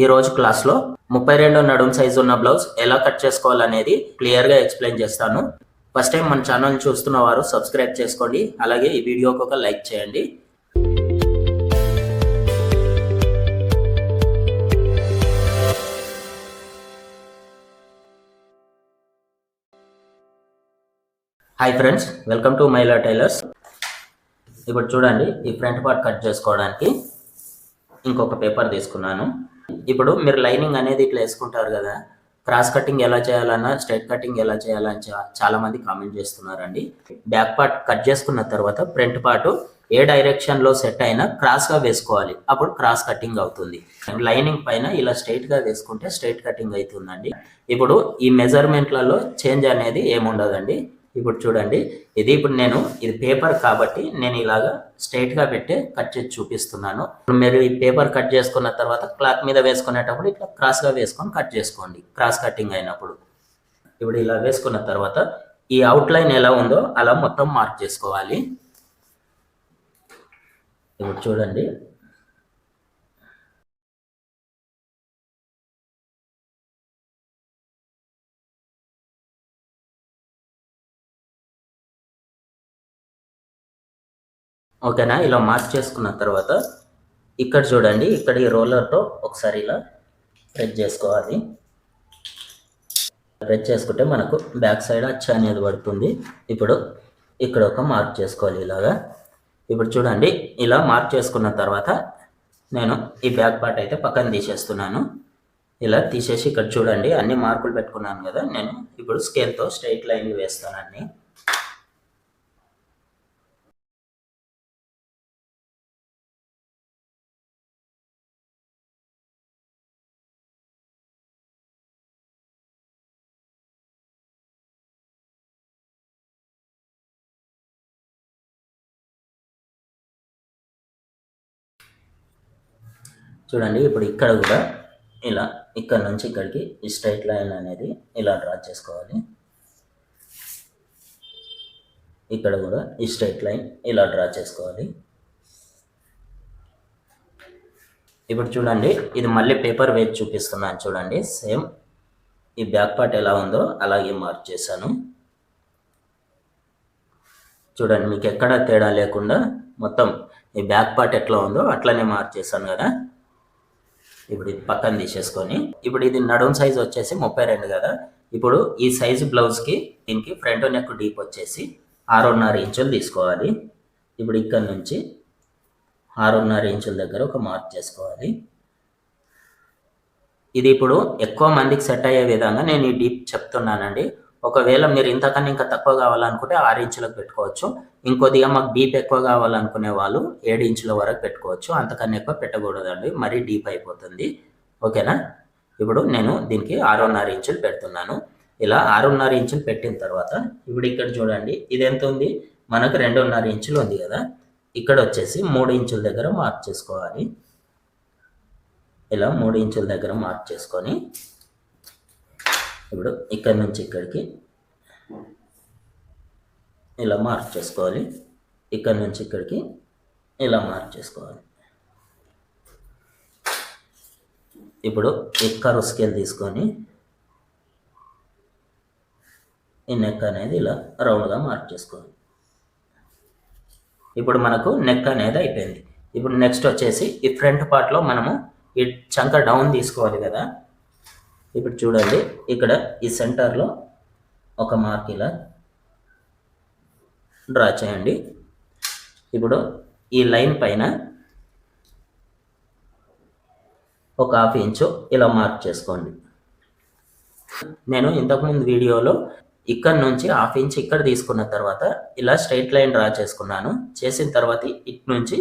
ఈ రోజు క్లాస్లో ముప్పై రెండు నడుం సైజు ఉన్న బ్లౌజ్ ఎలా కట్ చేసుకోవాలనేది క్లియర్గా ఎక్స్ప్లెయిన్ చేస్తాను. ఫస్ట్ టైం మన ఛానల్ చూస్తున్న వారు సబ్స్క్రైబ్ చేసుకోండి. అలాగే ఈ వీడియోకి ఒక లైక్ చేయండి. Hi friends welcome to Myla tailors ఇప్పుడు చూడండి ఈ ఫ్రంట్ పార్ట్ కట్ చేసుకోవడానికి ఇంకొక పేపర్ తీసుకున్నాను. ఇప్పుడు మీరు లైనింగ్ అనేది ఇట్లా వేసుకుంటారు కదా క్రాస్ కటింగ్ ఎలా చేయాలన్నా స్ట్రైట్ కటింగ్ ఎలా చేయాలని చా- చాలా మంది కామెంట్ చేస్తున్నారండి. బ్యాక్ పార్ట్ కట్ చేసుకున్న తర్వాత ఫ్రంట్ పార్ట్ ఏ డైరెక్షన్లో సెట్ అయినా క్రాస్గా వేసుకోవాలి. అప్పుడు క్రాస్ కటింగ్ అవుతుంది. లైనింగ్ పైన ఇలా స్ట్రైట్గా వేసుకుంటే స్ట్రైట్ కటింగ్ అవుతుందండి. ఇప్పుడు ఈ మెజర్మెంట్లలో చేంజ్ అనేది ఏముండదండి. ఇప్పుడు చూడండి. ఇది ఇప్పుడు నేను ఇది పేపర్ కాబట్టి నేను ఇలాగా స్ట్రైట్గా పెట్టి కట్ చేసి చూపిస్తున్నాను. ఇప్పుడు మీరు ఈ పేపర్ కట్ చేసుకున్న తర్వాత క్లాత్ మీద వేసుకునేటప్పుడు ఇట్లా క్రాస్గా వేసుకొని కట్ చేసుకోండి. క్రాస్ కటింగ్ అయినప్పుడు. ఇప్పుడు ఇలా వేసుకున్న తర్వాత ఈ అవుట్ లైన్ ఎలా ఉందో అలా మొత్తం మార్క్ చేసుకోవాలి. ఇప్పుడు చూడండి. ఓకేనా? ఇలా మార్క్ చేసుకున్న తర్వాత ఇక్కడ చూడండి ఇక్కడ ఈ రోలర్తో ఒకసారి ఇలా ప్రెస్ చేసుకోవాలి. ప్రెస్ చేసుకుంటే మనకు బ్యాక్ సైడ్ అచ్చ అనేది పడుతుంది. ఇప్పుడు ఇక్కడ ఒక మార్క్ చేసుకోవాలి ఇలాగా. ఇప్పుడు చూడండి ఇలా మార్క్ చేసుకున్న తర్వాత నేను ఈ బ్యాక్ పార్ట్ అయితే పక్కన తీసేస్తున్నాను. ఇలా తీసేసి ఇక్కడ చూడండి అన్ని మార్కులు పెట్టుకున్నాను కదా. నేను ఇప్పుడు స్కేల్తో స్ట్రైట్ లైన్ వేస్తాను అన్ని. చూడండి ఇప్పుడు ఇక్కడ కూడా ఇలా ఇక్కడ నుంచి ఇక్కడికి ఈ స్ట్రైట్ లైన్ అనేది ఇలా డ్రా చేసుకోవాలి. ఇక్కడ కూడా ఈ స్ట్రైట్ లైన్ ఇలా డ్రా చేసుకోవాలి. ఇప్పుడు చూడండి ఇది మళ్ళీ పేపర్ వేసి చూపిస్తున్నాను చూడండి సేమ్ ఈ బ్యాక్ పార్ట్ ఎలా ఉందో అలాగే మార్క్ చేశాను. చూడండి మీకు ఎక్కడ తేడా లేకుండా మొత్తం ఈ బ్యాక్ పార్ట్ ఎట్లా ఉందో అట్లనే మార్క్ చేశాను కదా. ఇప్పుడు ఇది పక్కన తీసేసుకొని ఇప్పుడు ఇది నడుం సైజ్ వచ్చేసి ముప్పై రెండు కదా. ఇప్పుడు ఈ సైజు బ్లౌజ్కి దీనికి ఫ్రంట్ నెక్ డీప్ వచ్చేసి ఆరున్నర ఇంచులు తీసుకోవాలి. ఇప్పుడు ఇక్కడ నుంచి ఆరున్నర ఇంచుల దగ్గర ఒక మార్క్ చేసుకోవాలి. ఇది ఇప్పుడు ఎక్కువ మందికి సెట్ అయ్యే విధంగా నేను ఈ డీప్ చెప్తున్నానండి. ఒకవేళ మీరు ఇంతకన్నా ఇంకా తక్కువ కావాలనుకుంటే ఆరు ఇంచులకు పెట్టుకోవచ్చు. ఇంకొద్దిగా మాకు డీప్ ఎక్కువ కావాలనుకునే వాళ్ళు ఏడు ఇంచుల వరకు పెట్టుకోవచ్చు. అంతకన్నా ఎక్కువ పెట్టకూడదండి. మరీ డీప్ అయిపోతుంది. ఓకేనా? ఇప్పుడు నేను దీనికి ఆరున్నర ఇంచులు పెడుతున్నాను. ఇలా ఆరున్నర ఇంచులు పెట్టిన తర్వాత ఇప్పుడు ఇక్కడ చూడండి ఇది ఎంత ఉంది? మనకు రెండున్నర ఇంచులు ఉంది కదా. ఇక్కడ వచ్చేసి మూడు ఇంచుల దగ్గర మార్క్ చేసుకోవాలి. ఇలా మూడు ఇంచుల దగ్గర మార్క్ చేసుకొని ఇప్పుడు ఇక్కడ నుంచి ఇక్కడికి ఇలా మార్క్ చేసుకోవాలి. ఇక్కడ నుంచి ఇక్కడికి ఇలా మార్క్ చేసుకోవాలి. ఇప్పుడు ఈ స్కేల్ తీసుకొని ఈ నెక్ అనేది ఇలా రౌండ్గా మార్క్ చేసుకోవాలి. ఇప్పుడు మనకు నెక్ అనేది అయిపోయింది. ఇప్పుడు నెక్స్ట్ వచ్చేసి ఈ ఫ్రంట్ పార్ట్లో మనము ఈ చంక డౌన్ తీసుకోవాలి కదా. ఇప్పుడు చూడండి ఇక్కడ ఈ సెంటర్లో ఒక మార్క్ ఇలా డ్రా చేయండి. ఇప్పుడు ఈ లైన్ పైన ఒక హాఫ్ ఇంచు ఇలా మార్క్ చేసుకోండి. నేను ఇంతకుముందు వీడియోలో ఇక్కడ నుంచి హాఫ్ ఇంచ్ ఇక్కడ తీసుకున్న తర్వాత ఇలా స్ట్రైట్ లైన్ డ్రా చేసుకున్నాను. చేసిన తర్వాత ఇటు నుంచి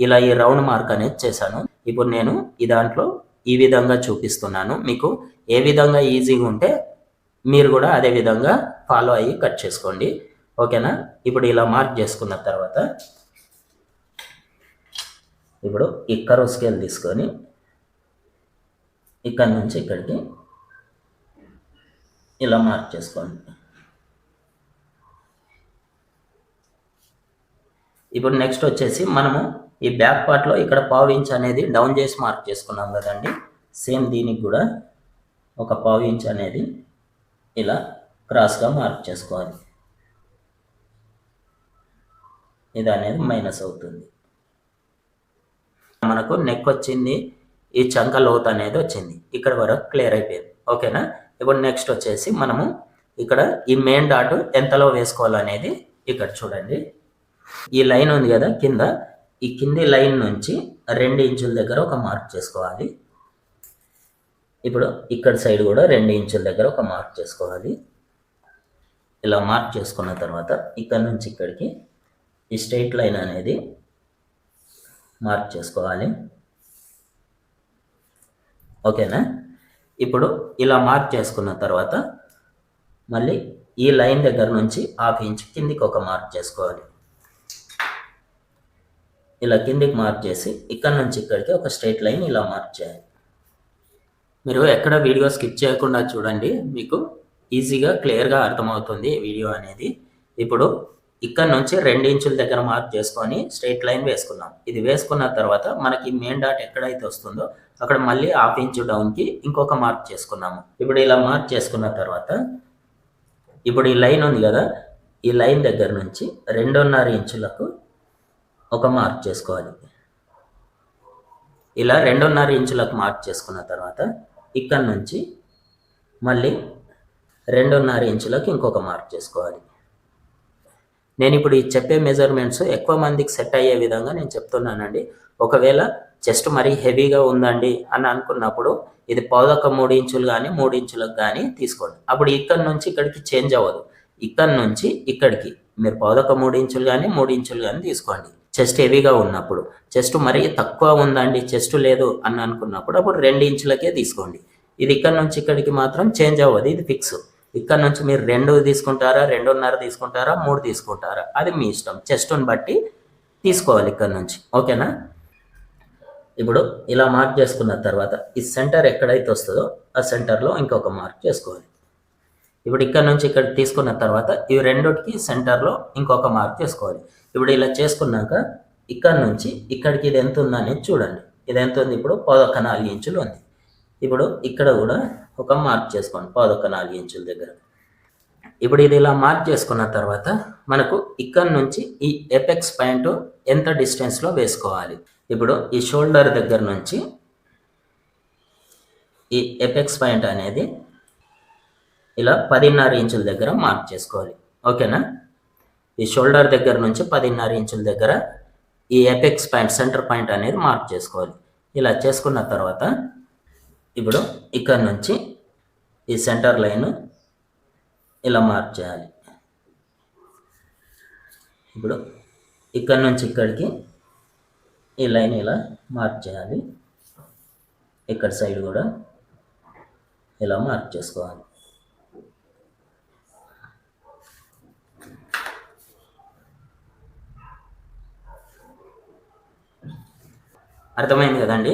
ఇలా ఈ రౌండ్ మార్క్ అనేది చేశాను. ఇప్పుడు నేను ఈ దాంట్లో ఈ విధంగా చూపిస్తున్నాను. మీకు ఏ విధంగా ఈజీగా ఉంటే మీరు కూడా అదే విధంగా ఫాలో అయ్యి కట్ చేసుకోండి. ఓకేనా ఇప్పుడు ఇలా మార్క్ చేసుకున్న తర్వాత ఇప్పుడు ఇక్కడ స్కేల్ తీసుకొని ఇక్కడ నుంచి ఇక్కడికి ఇలా మార్క్ చేసుకోండి. ఇప్పుడు నెక్స్ట్ వచ్చేసి మనము ఈ బ్యాక్ పార్ట్లో ఇక్కడ పావు ఇంచ్ అనేది డౌన్ చేసి మార్క్ చేసుకున్నాం కదండి. సేమ్ దీనికి కూడా ఒక పావు ఇంచ్ అనేది ఇలా క్రాస్గా మార్క్ చేసుకోవాలి. ఇది అనేది మైనస్ అవుతుంది. మనకు నెక్ వచ్చింది ఈ చంక లోత్ అనేది వచ్చింది. ఇక్కడ వరకు క్లియర్ అయిపోయింది. ఓకేనా? ఇప్పుడు నెక్స్ట్ వచ్చేసి మనము ఇక్కడ ఈ మెయిన్ డాట్ ఎంతలో వేసుకోవాలనేది ఇక్కడ చూడండి. ఈ లైన్ ఉంది కదా కింద ఈ కింది లైన్ నుంచి రెండు ఇంచుల దగ్గర ఒక మార్క్ చేసుకోవాలి. ఇప్పుడు ఇక్కడ సైడ్ కూడా రెండు ఇంచుల దగ్గర ఒక మార్క్ చేసుకోవాలి. ఇలా మార్క్ చేసుకున్న తర్వాత ఇక్కడ నుంచి ఇక్కడికి ఈ స్ట్రైట్ లైన్ అనేది మార్క్ చేసుకోవాలి. ఓకేనా? ఇప్పుడు ఇలా మార్క్ చేసుకున్న తర్వాత మళ్ళీ ఈ లైన్ దగ్గర నుంచి హాఫ్ ఇంచ్ కిందికి ఒక మార్క్ చేసుకోవాలి. ఇలా కిందికి మార్క్ చేసి ఇక్కడ నుంచి ఇక్కడికి ఒక స్ట్రైట్ లైన్ ఇలా మార్క్ చేయాలి. మీరు ఎక్కడ వీడియో స్కిప్ చేయకుండా చూడండి. మీకు ఈజీగా క్లియర్గా అర్థమవుతుంది వీడియో అనేది. ఇప్పుడు ఇక్కడ నుంచి రెండు ఇంచుల దగ్గర మార్క్ చేసుకొని స్ట్రైట్ లైన్ వేసుకున్నాం ఇది వేసుకున్న తర్వాత మనకి మెయిన్ డాట్ ఎక్కడైతే వస్తుందో అక్కడ మళ్ళీ హాఫ్ ఇంచు డౌన్కి ఇంకొక మార్క్ చేసుకున్నాము ఇప్పుడు ఇలా మార్క్ చేసుకున్న తర్వాత ఇప్పుడు ఈ లైన్ ఉంది కదా ఈ లైన్ దగ్గర నుంచి రెండున్నర ఇంచులకు ఒక మార్క్ చేసుకోవాలి. ఇలా రెండున్నర ఇంచులకు మార్క్ చేసుకున్న తర్వాత ఇక్కడ నుంచి మళ్ళీ రెండున్నర ఇంచులకు ఇంకొక మార్క్ చేసుకోవాలి. నేను ఇప్పుడు ఈ చెప్పే మెజర్మెంట్స్ ఎక్కువ మందికి సెట్ అయ్యే విధంగా నేను చెప్తున్నానండి. ఒకవేళ చెస్ట్ మరీ హెవీగా ఉందండి అని అనుకున్నప్పుడు ఇది పౌదొక్క మూడు ఇంచులు కానీ మూడు ఇంచులకు కానీ తీసుకోండి. అప్పుడు ఇక్కడ నుంచి ఇక్కడికి చేంజ్ అవ్వదు. ఇక్కడ నుంచి ఇక్కడికి. మీరు పౌదొక్క మూడు ఇంచులు కానీ మూడు ఇంచులు కానీ తీసుకోండి. చెస్ట్ హెవీగా ఉన్నప్పుడు చెస్ట్ మరీ తక్కువ ఉందండి చెస్ట్ లేదు అని అనుకున్నప్పుడు అప్పుడు రెండు ఇంచులకే తీసుకోండి. ఇది ఇక్కడ నుంచి ఇక్కడికి మాత్రం చేంజ్ అవ్వదు ఇది ఫిక్స్. ఇక్కడ నుంచి మీరు రెండు తీసుకుంటారా రెండున్నర తీసుకుంటారా మూడు తీసుకుంటారా అది మీ ఇష్టం. చెస్ట్ని బట్టి తీసుకోవాలి ఇక్కడ నుంచి. ఓకేనా? ఇప్పుడు ఇలా మార్క్ చేసుకున్న తర్వాత ఈ సెంటర్ ఎక్కడైతే వస్తుందో ఆ సెంటర్లో ఇంకొక మార్క్ చేసుకోవాలి. ఇప్పుడు ఇక్కడ నుంచి ఇక్కడ తీసుకున్న తర్వాత ఈ రెండుకి సెంటర్లో ఇంకొక మార్క్ చేసుకోవాలి. ఇప్పుడు ఇలా చేసుకున్నాక ఇక్కడ నుంచి ఇక్కడికి ఇది ఎంత ఉందనేది చూడండి. ఇది ఎంత ఉంది? ఇప్పుడు పదొక్క నాలుగు ఇంచులు ఉంది. ఇప్పుడు ఇక్కడ కూడా ఒక మార్క్ చేసుకోండి పదొక్క నాలుగు ఇంచుల దగ్గర. ఇప్పుడు ఇది ఇలా మార్క్ చేసుకున్న తర్వాత మనకు ఇక్కడ నుంచి ఈ ఎపెక్స్ పాయింట్ ఎంత డిస్టెన్స్లో వేసుకోవాలి? ఇప్పుడు ఈ షోల్డర్ దగ్గర నుంచి ఈ ఎపెక్స్ పాయింట్ అనేది ఇలా పదిన్నర ఇంచుల దగ్గర మార్క్ చేసుకోవాలి. ఓకేనా? ఈ షోల్డర్ దగ్గర నుంచి పదిన్నర ఇంచుల దగ్గర ఈ ఎపెక్స్ పాయింట్ సెంటర్ పాయింట్ అనేది మార్క్ చేసుకోవాలి. ఇలా చేసుకున్న తర్వాత ఇప్పుడు ఇక్కడ నుంచి ఈ సెంటర్ లైన్ ఇలా మార్క్ చేయాలి. ఇప్పుడు ఇక్కడ నుంచి ఇక్కడికి ఈ లైన్ ఇలా మార్క్ చేయాలి. ఇక్కడ సైడ్ కూడా ఇలా మార్క్ చేసుకోవాలి. అర్థమైంది కదండి?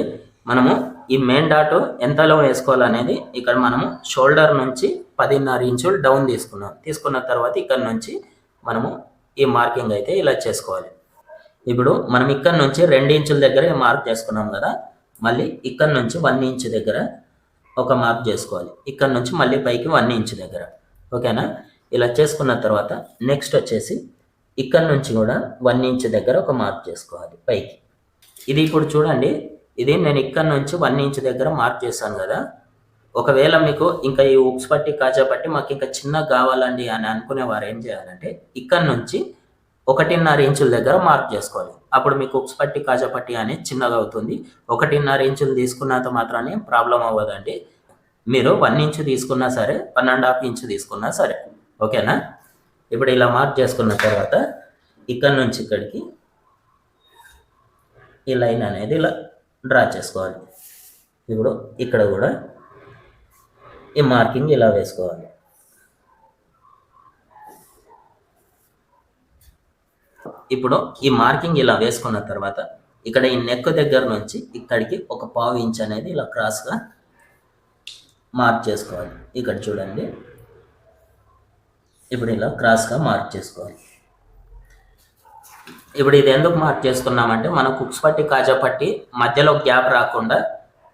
మనము ఈ మెయిన్ డాట్ ఎంతలో వేసుకోవాలనేది ఇక్కడ మనము షోల్డర్ నుంచి పదిన్నర ఇంచులు డౌన్ తీసుకున్నాం. తీసుకున్న తర్వాత ఇక్కడ నుంచి మనము ఈ మార్కింగ్ అయితే ఇలా చేసుకోవాలి. ఇప్పుడు మనం ఇక్కడ నుంచి రెండు ఇంచుల దగ్గర మార్క్ చేసుకున్నాం కదా మళ్ళీ ఇక్కడ నుంచి వన్ ఇంచ్ దగ్గర ఒక మార్క్ చేసుకోవాలి. ఇక్కడ నుంచి మళ్ళీ పైకి వన్ ఇంచ్ దగ్గర. ఓకేనా ఇలా చేసుకున్న తర్వాత నెక్స్ట్ వచ్చేసి ఇక్కడ నుంచి కూడా వన్ ఇంచ్ దగ్గర ఒక మార్క్ చేసుకోవాలి పైకి. ఇది ఇప్పుడు చూడండి. ఇది నేను ఇక్కడ నుంచి వన్ ఇంచ్ దగ్గర మార్క్ చేశాను కదా. ఒకవేళ మీకు ఇంకా ఈ ఉప్స్ పట్టి కాజా పట్టి మాకు ఇంకా చిన్నగా కావాలండి అని అనుకునే వారు ఏం చేయాలంటే ఇక్కడ నుంచి ఒకటిన్నర ఇంచుల దగ్గర మార్క్ చేసుకోవాలి. అప్పుడు మీకు ఉప్స్ పట్టి కాజా పట్టి అనేది చిన్నగా అవుతుంది. ఒకటిన్నర ఇంచులు తీసుకున్నంత మాత్రాన్ని ప్రాబ్లం అవ్వదండి. మీరు వన్ ఇంచ్ తీసుకున్నా సరే వన్ అండ్ హాఫ్ ఇంచ్ తీసుకున్నా సరే ఓకేనా? ఇప్పుడు ఇలా మార్క్ చేసుకున్న తర్వాత ఇక్కడ నుంచి ఇక్కడికి ఈ లైన్ అనేది ఇలా డ్రా చేసుకోవాలి. ఇప్పుడు ఇక్కడ కూడా ఈ మార్కింగ్ ఇలా వేసుకోవాలి. ఇప్పుడు ఈ మార్కింగ్ ఇలా వేసుకున్న తర్వాత ఇక్కడ ఈ నెక్ దగ్గర నుంచి ఇక్కడికి ఒక పావు ఇంచ్ అనేది ఇలా క్రాస్గా మార్క్ చేసుకోవాలి. ఇక్కడ చూడండి. ఇప్పుడు ఇలా క్రాస్గా మార్క్ చేసుకోవాలి. ఇప్పుడు ఇది ఎందుకు మార్క్ చేసుకున్నామంటే మన కుక్స్ పట్టి కాజా పట్టి మధ్యలో గ్యాప్ రాకుండా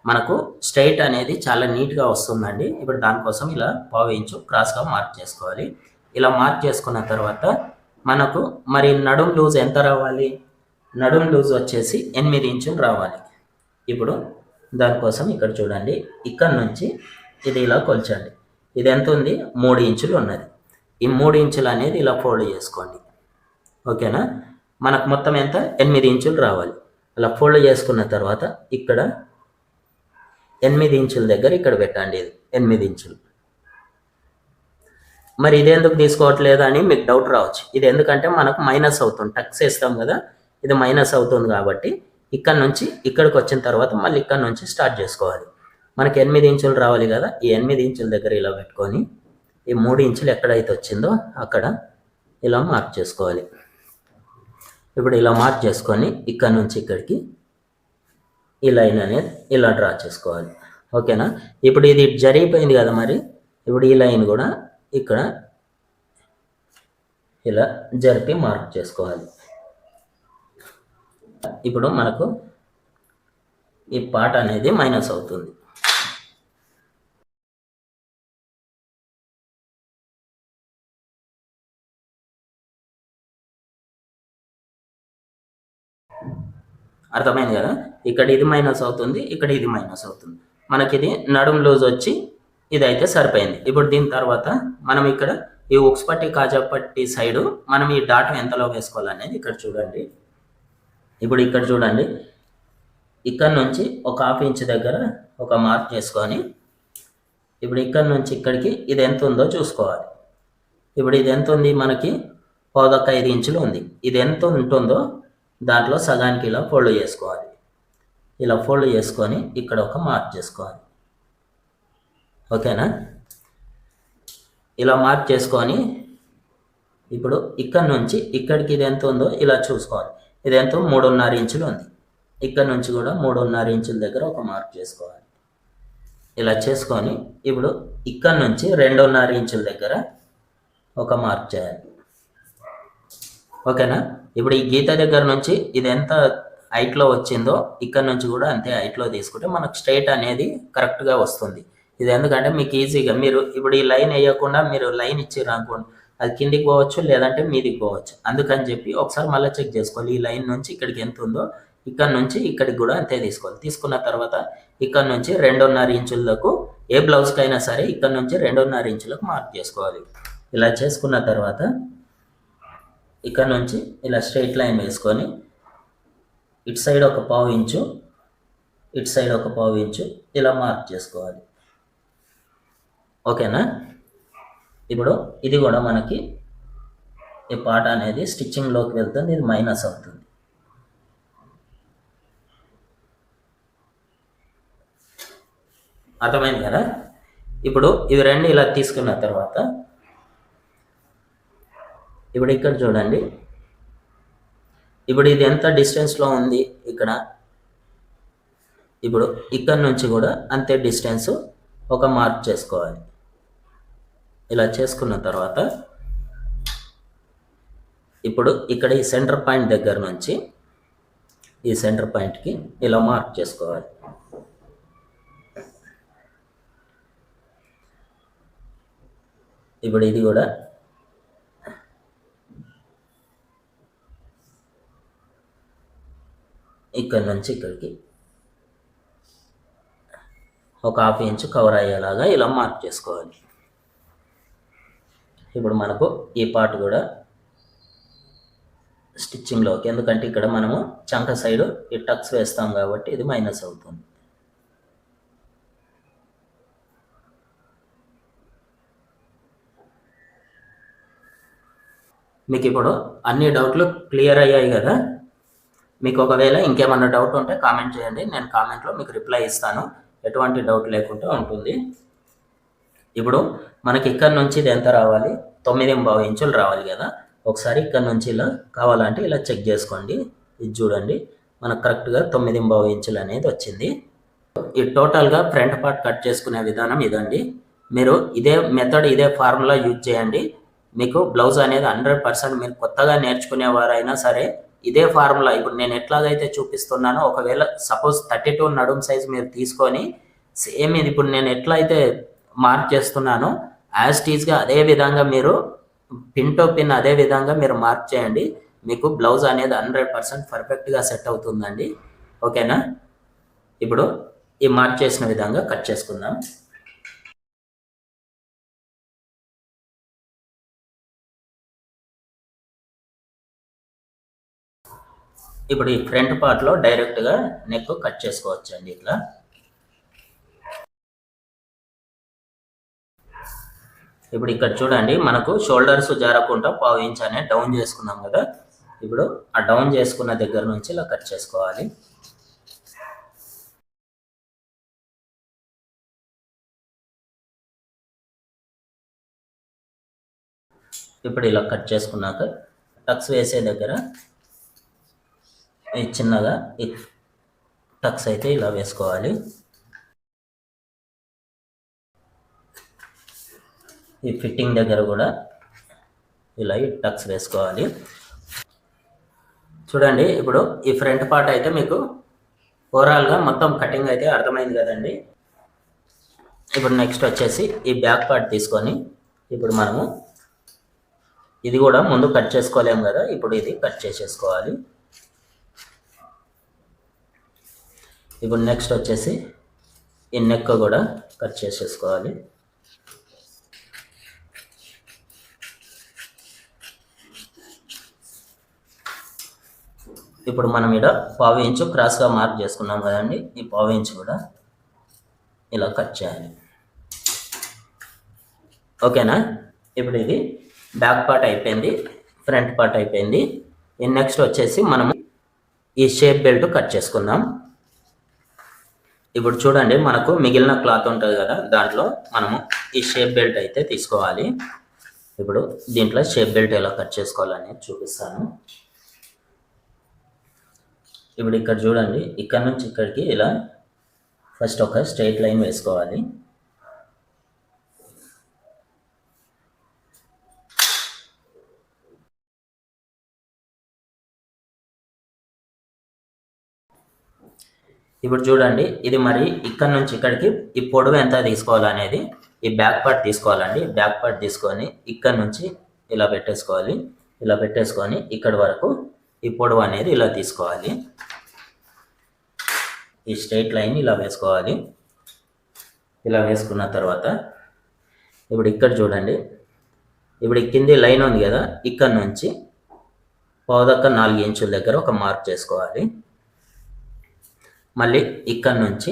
మనకు స్ట్రైట్ అనేది చాలా నీట్గా వస్తుందండి. ఇప్పుడు దానికోసం ఇలా పావు ఇంచు క్రాస్గా మార్క్ చేసుకోవాలి. ఇలా మార్క్ చేసుకున్న తర్వాత మనకు మరి నడుం లూజ్ ఎంత రావాలి? నడుం లూజ్ వచ్చేసి ఎనిమిది ఇంచులు రావాలి. ఇప్పుడు దానికోసం ఇక్కడ చూడండి. ఇక్కడ నుంచి ఇది ఇలా కొల్చండి. ఇది ఎంత ఉంది? మూడు ఇంచులు ఉన్నది. ఈ మూడు ఇంచులు అనేది ఇలా ఫోల్డ్ చేసుకోండి. ఓకేనా? మనకు మొత్తం ఎంత? ఎనిమిది ఇంచులు రావాలి. అలా ఫోల్డ్ చేసుకున్న తర్వాత ఇక్కడ ఎనిమిది ఇంచుల దగ్గర ఇక్కడ పెట్టండి ఇది. ఎనిమిది ఇంచులు. మరి ఇది ఎందుకు తీసుకోవట్లేదు అని మీకు డౌట్ రావచ్చు. ఇది ఎందుకంటే మనకు మైనస్ అవుతుంది. టక్స్ వేస్తాం కదా ఇది మైనస్ అవుతుంది కాబట్టి ఇక్కడ నుంచి ఇక్కడికి వచ్చిన తర్వాత మళ్ళీ ఇక్కడ నుంచి స్టార్ట్ చేసుకోవాలి. మనకి ఎనిమిది ఇంచులు రావాలి కదా ఈ ఎనిమిది ఇంచుల దగ్గర ఇలా పెట్టుకొని ఈ మూడు ఇంచులు ఎక్కడైతే వచ్చిందో అక్కడ ఇలా మార్క్ చేసుకోవాలి. ఇప్పుడు ఇలా మార్క్ చేసుకొని ఇక్కడ నుంచి ఇక్కడికి ఈ లైన్ అనేది ఇలా డ్రా చేసుకోవాలి. ఓకేనా? ఇప్పుడు ఇది జరిగిపోయింది కదా మరి? ఇప్పుడు ఈ లైన్ కూడా ఇక్కడ ఇలా జరిపి మార్క్ చేసుకోవాలి. ఇప్పుడు మనకు ఈ పాట అనేది మైనస్ అవుతుంది. అర్థమైంది కదా? ఇక్కడ ఇది మైనస్ అవుతుంది ఇక్కడ ఇది మైనస్ అవుతుంది. మనకి ఇది నడుం లూజ్ వచ్చి ఇదైతే సరిపోయింది. ఇప్పుడు దీని తర్వాత మనం ఇక్కడ ఈ ఉక్స్పట్టి కాజాపట్టి సైడు మనం ఈ డాట్ ఎంతలో వేసుకోవాలనేది ఇక్కడ చూడండి. ఇప్పుడు ఇక్కడ చూడండి. ఇక్కడ నుంచి ఒక హాఫ్ ఇంచ్ దగ్గర ఒక మార్క్ చేసుకొని ఇప్పుడు ఇక్కడ నుంచి ఇక్కడికి ఇది ఎంత ఉందో చూసుకోవాలి. ఇప్పుడు ఇది ఎంత ఉంది? మనకి పదొక్క ఐదు ఇంచులు ఉంది. ఇది ఎంత ఉంటుందో దాంట్లో సగానికి ఇలా ఫోల్డ్ చేసుకోవాలి. ఇలా ఫోల్డ్ చేసుకొని ఇక్కడ ఒక మార్క్ చేసుకోవాలి. ఓకేనా? ఇలా మార్క్ చేసుకొని ఇప్పుడు ఇక్కడ నుంచి ఇక్కడికి ఇది ఎంత ఉందో ఇలా చూసుకోవాలి. ఇది ఎంత? మూడున్నర ఇంచులు ఉంది. ఇక్కడ నుంచి కూడా మూడున్నర ఇంచుల దగ్గర ఒక మార్క్ చేసుకోవాలి. ఇలా చేసుకొని ఇప్పుడు ఇక్కడ నుంచి రెండున్నర ఇంచుల దగ్గర ఒక మార్క్ చేయాలి. ఓకేనా? ఇప్పుడు ఈ గీత దగ్గర నుంచి ఇది ఎంత హైట్లో వచ్చిందో ఇక్కడ నుంచి కూడా అంతే హైట్లో తీసుకుంటే మనకు స్ట్రైట్ అనేది కరెక్ట్గా వస్తుంది. ఇది ఎందుకంటే మీకు ఈజీగా మీరు ఇప్పుడు ఈ లైన్ వేయకుండా మీరు లైన్ ఇచ్చిర్రు అనుకోండి అది కిందికి పోవచ్చు లేదంటే మీదికి పోవచ్చు. అందుకని చెప్పి ఒకసారి మళ్ళీ చెక్ చేసుకోవాలి. ఈ లైన్ నుంచి ఇక్కడికి ఎంత ఉందో ఇక్కడ నుంచి ఇక్కడికి కూడా అంతే తీసుకోవాలి. తీసుకున్న తర్వాత ఇక్కడ నుంచి రెండున్నర ఇంచులకు ఏ బ్లౌజ్కి అయినా సరే ఇక్కడ నుంచి రెండున్నర ఇంచులకు మార్క్ చేసుకోవాలి. ఇలా చేసుకున్న తర్వాత ఇక్కడ నుంచి ఇలా స్ట్రైట్ లైన్ వేసుకొని ఇటు సైడ్ ఒక పావు ఇంచు ఇటు సైడ్ ఒక పావు ఇంచు ఇలా మార్క్ చేసుకోవాలి. ఓకేనా? ఇప్పుడు ఇది కూడా మనకి ఈ పాట అనేది స్టిచ్చింగ్లోకి వెళ్తుంది ఇది మైనస్ అవుతుంది. అర్థమైంది కదా? ఇప్పుడు ఇవి రెండు ఇలా తీసుకున్న తర్వాత ఇప్పుడు ఇక్కడ చూడండి. ఇప్పుడు ఇది ఎంత డిస్టెన్స్లో ఉంది ఇక్కడ? ఇప్పుడు ఇక్కడ నుంచి కూడా అంతే డిస్టెన్స్ ఒక మార్క్ చేసుకోవాలి. ఇలా చేసుకున్న తర్వాత ఇప్పుడు ఇక్కడ ఈ సెంటర్ పాయింట్ దగ్గర నుంచి ఈ సెంటర్ పాయింట్కి ఇలా మార్క్ చేసుకోవాలి. ఇప్పుడు ఇది కూడా ఇక్కడ నుంచి ఇక్కడికి ఒక హాఫ్ ఇంచ్ కవర్ అయ్యేలాగా ఇలా మార్క్ చేసుకోవాలి. ఇప్పుడు మనకు ఈ పార్ట్ కూడా స్టిచ్చింగ్లోకి ఎందుకంటే ఇక్కడ మనము చంక సైడ్ ఈ టక్స్ వేస్తాం కాబట్టి ఇది మైనస్ అవుతుంది. మీకు ఇప్పుడు అన్ని డౌట్లు క్లియర్ అయ్యాయి కదా? మీకు ఒకవేళ ఇంకేమన్నా డౌట్ ఉంటే కామెంట్ చేయండి. నేను కామెంట్లో మీకు రిప్లై ఇస్తాను. ఎటువంటి డౌట్ లేకుండా ఉంటుంది. ఇప్పుడు మనకి ఇక్కడ నుంచి ఇది ఎంత రావాలి? తొమ్మిది బావు ఇంచులు రావాలి కదా. ఒకసారి ఇక్కడ నుంచి ఇలా కావాలంటే ఇలా చెక్ చేసుకోండి. ఇది చూడండి. మనకు కరెక్ట్గా తొమ్మిది బావు ఇంచులు అనేది వచ్చింది. ఈ టోటల్గా ఫ్రంట్ పార్ట్ కట్ చేసుకునే విధానం ఇదండి. మీరు ఇదే మెథడ్ ఇదే ఫార్ములా యూజ్ చేయండి. మీకు బ్లౌజ్ అనేది హండ్రెడ్ పర్సెంట్ మీరు కొత్తగా నేర్చుకునే వారైనా సరే ఇదే ఫార్ములా. ఇప్పుడు నేను ఎట్లాగైతే చూపిస్తున్నానో ఒకవేళ సపోజ్ థర్టీ టూ నడుం సైజ్ మీరు తీసుకొని సేమ్ ఇది ఇప్పుడు నేను ఎట్లయితే మార్క్ చేస్తున్నానో యాజ్ టీజ్గా అదే విధంగా మీరు పిన్ టు పిన్ అదే విధంగా మీరు మార్క్ చేయండి. మీకు బ్లౌజ్ అనేది హండ్రెడ్ పర్సెంట్ పర్ఫెక్ట్గా సెట్ అవుతుందండి. ఓకేనా? ఇప్పుడు ఈ మార్క్ చేసిన విధంగా కట్ చేసుకుందాం. ఇప్పుడు ఈ ఫ్రంట్ పార్ట్లో డైరెక్ట్గా నెక్ కట్ చేసుకోవచ్చు అండి ఇట్లా ఇప్పుడు ఇక్కడ చూడండి మనకు షోల్డర్స్ జారకుండా పావు ఇంచ్ అనే డౌన్ చేసుకున్నాం కదా. ఇప్పుడు ఆ డౌన్ చేసుకున్న దగ్గర నుంచి ఇలా కట్ చేసుకోవాలి. ఇప్పుడు ఇలా కట్ చేసుకున్నాక టక్స్ వేసే దగ్గర ఈ చిన్నగా టక్స్ అయితే ఇలా వేసుకోవాలి. ఈ ఫిట్టింగ్ దగ్గర కూడా ఇలా ఈ టక్స్ వేసుకోవాలి. చూడండి ఇప్పుడు ఈ ఫ్రంట్ పార్ట్ అయితే మీకు ఓవరాల్గా మొత్తం కటింగ్ అయితే అర్థమైంది కదండి. ఇప్పుడు నెక్స్ట్ వచ్చేసి ఈ బ్యాక్ పార్ట్ తీసుకొని ఇప్పుడు మనము ఇది కూడా ముందు కట్ చేసుకోలేము కదా ఇప్పుడు ఇది కట్ చేసేసుకోవాలి. ఇప్పుడు నెక్స్ట్ వచ్చేసి ఈ నెక్ కూడా కట్ చేసేసుకోవాలి. ఇప్పుడు మనం ఇక్కడ పావు ఇంచు క్రాస్గా మార్క్ చేసుకున్నాం కదండి ఈ పావు ఇంచు కూడా ఇలా కట్ చేయాలి. ఓకేనా ఇప్పుడు ఇది బ్యాక్ పార్ట్ అయిపోయింది ఫ్రంట్ పార్ట్ అయిపోయింది. ఈ నెక్స్ట్ వచ్చేసి మనము ఈ షేప్ బెల్ట్ కట్ చేసుకుందాం. ఇప్పుడు చూడండి మనకు మిగిలిన క్లాత్ ఉంటుంది కదా దాంట్లో మనము ఈ షేప్ బెల్ట్ అయితే తీసుకోవాలి. ఇప్పుడు దీంట్లో షేప్ బెల్ట్ ఎలా కట్ చేసుకోవాలని చూపిస్తాను. ఇప్పుడు ఇక్కడ చూడండి ఇక్కడ నుంచి ఇక్కడికి ఇలా ఫస్ట్ ఒక స్ట్రైట్ లైన్ వేసుకోవాలి. ఇప్పుడు చూడండి ఇది మరి ఇక్కడ నుంచి ఇక్కడికి ఈ పొడవు ఎంత తీసుకోవాలనేది ఈ బ్యాక్ పార్ట్ తీసుకోవాలండి. బ్యాక్ పార్ట్ తీసుకొని ఇక్కడ నుంచి ఇలా పెట్టేసుకోవాలి. ఇలా పెట్టేసుకొని ఇక్కడ వరకు ఈ పొడవు అనేది ఇలా తీసుకోవాలి. ఈ స్ట్రైట్ లైన్ ఇలా వేసుకోవాలి. ఇలా వేసుకున్న తర్వాత ఇప్పుడు ఇక్కడ చూడండి. ఇప్పుడు కింది లైన్ ఉంది కదా ఇక్కడ నుంచి పావుదక్క నాలుగు ఇంచుల దగ్గర ఒక మార్క్ చేసుకోవాలి. మళ్ళీ ఇక్కడ నుంచి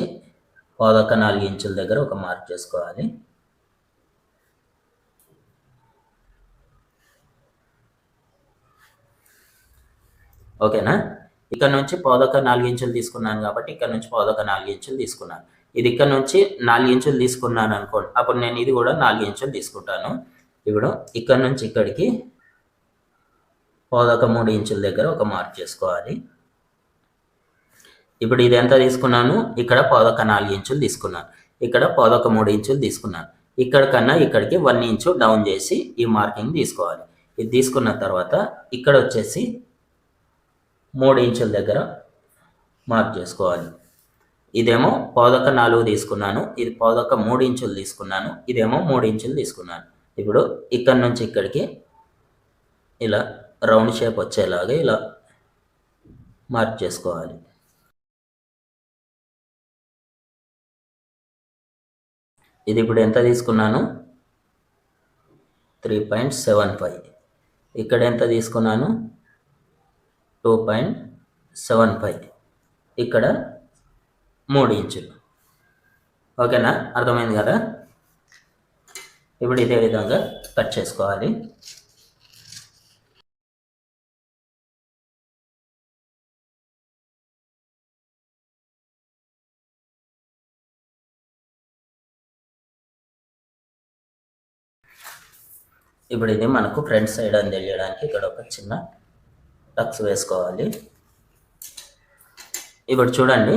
పావుదక్క నాలుగు ఇంచుల దగ్గర ఒక మార్క్ చేసుకోవాలి. ఓకేనా? ఇక్కడ నుంచి పావుదక్క నాలుగు ఇంచులు తీసుకున్నాను కాబట్టి ఇక్కడ నుంచి పదొక నాలుగు ఇంచులు తీసుకున్నాను. ఇది ఇక్కడ నుంచి నాలుగు ఇంచులు తీసుకున్నాను అనుకోండి. అప్పుడు నేను ఇది కూడా నాలుగు ఇంచులు తీసుకుంటాను. ఇప్పుడు ఇక్కడ నుంచి ఇక్కడికి పదొక మూడు ఇంచుల దగ్గర ఒక మార్క్ చేసుకోవాలి. ఇప్పుడు ఇది ఎంత తీసుకున్నాను? ఇక్కడ పావుదక్క నాలుగు ఇంచులు తీసుకున్నాను. ఇక్కడ పావుదక్క మూడు ఇంచులు తీసుకున్నాను. ఇక్కడ కన్నా ఇక్కడికి వన్ ఇంచు డౌన్ చేసి ఈ మార్కింగ్ తీసుకోవాలి. ఇది తీసుకున్న తర్వాత ఇక్కడ వచ్చేసి మూడు ఇంచుల దగ్గర మార్క్ చేసుకోవాలి. ఇదేమో పాదొక నాలుగు తీసుకున్నాను. ఇది పాదొక మూడు ఇంచులు తీసుకున్నాను. ఇదేమో మూడు ఇంచులు తీసుకున్నాను. ఇప్పుడు ఇక్కడ నుంచి ఇక్కడికి ఇలా రౌండ్ షేప్ వచ్చేలాగా ఇలా మార్క్ చేసుకోవాలి. ఇది ఇప్పుడు ఎంత తీసుకున్నాను? త్రీ పాయింట్ సెవెన్ ఫైవ్ ఇక్కడ ఎంత తీసుకున్నాను? టూ పాయింట్ సెవెన్ ఫైవ్ ఇక్కడ మూడు ఇంచులు. ఓకేనా? అర్థమైంది కదా? ఇప్పుడు ఇదే విధంగా కట్ చేసుకోవాలి. ఇప్పుడు ఇది మనకు ఫ్రంట్ సైడ్ అని తెలియడానికి ఇక్కడ ఒక చిన్న టక్స్ వేసుకోవాలి. ఇప్పుడు చూడండి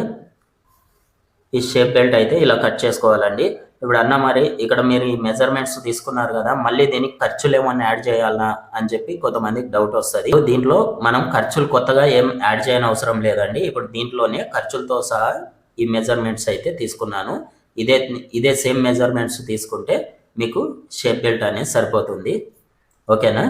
ఈ షేప్ బెల్ట్ అయితే ఇలా కట్ చేసుకోవాలండి. ఇప్పుడు అన్న మరి ఇక్కడ మీరు ఈ మెజర్మెంట్స్ తీసుకున్నారు కదా మళ్ళీ దీనికి ఖర్చులు ఏమన్నా యాడ్ చేయాలా అని చెప్పి కొంతమందికి డౌట్ వస్తుంది. దీంట్లో మనం ఖర్చులు కొత్తగా ఏం యాడ్ చేయని అవసరం లేదండి. ఇప్పుడు దీంట్లోనే ఖర్చులతో సహా ఈ మెజర్మెంట్స్ అయితే తీసుకున్నాను. ఇదే ఇదే సేమ్ మెజర్మెంట్స్ తీసుకుంటే మీకు షేప్ బెల్ట్ అనేది సరిపోతుంది. ఓకేనా?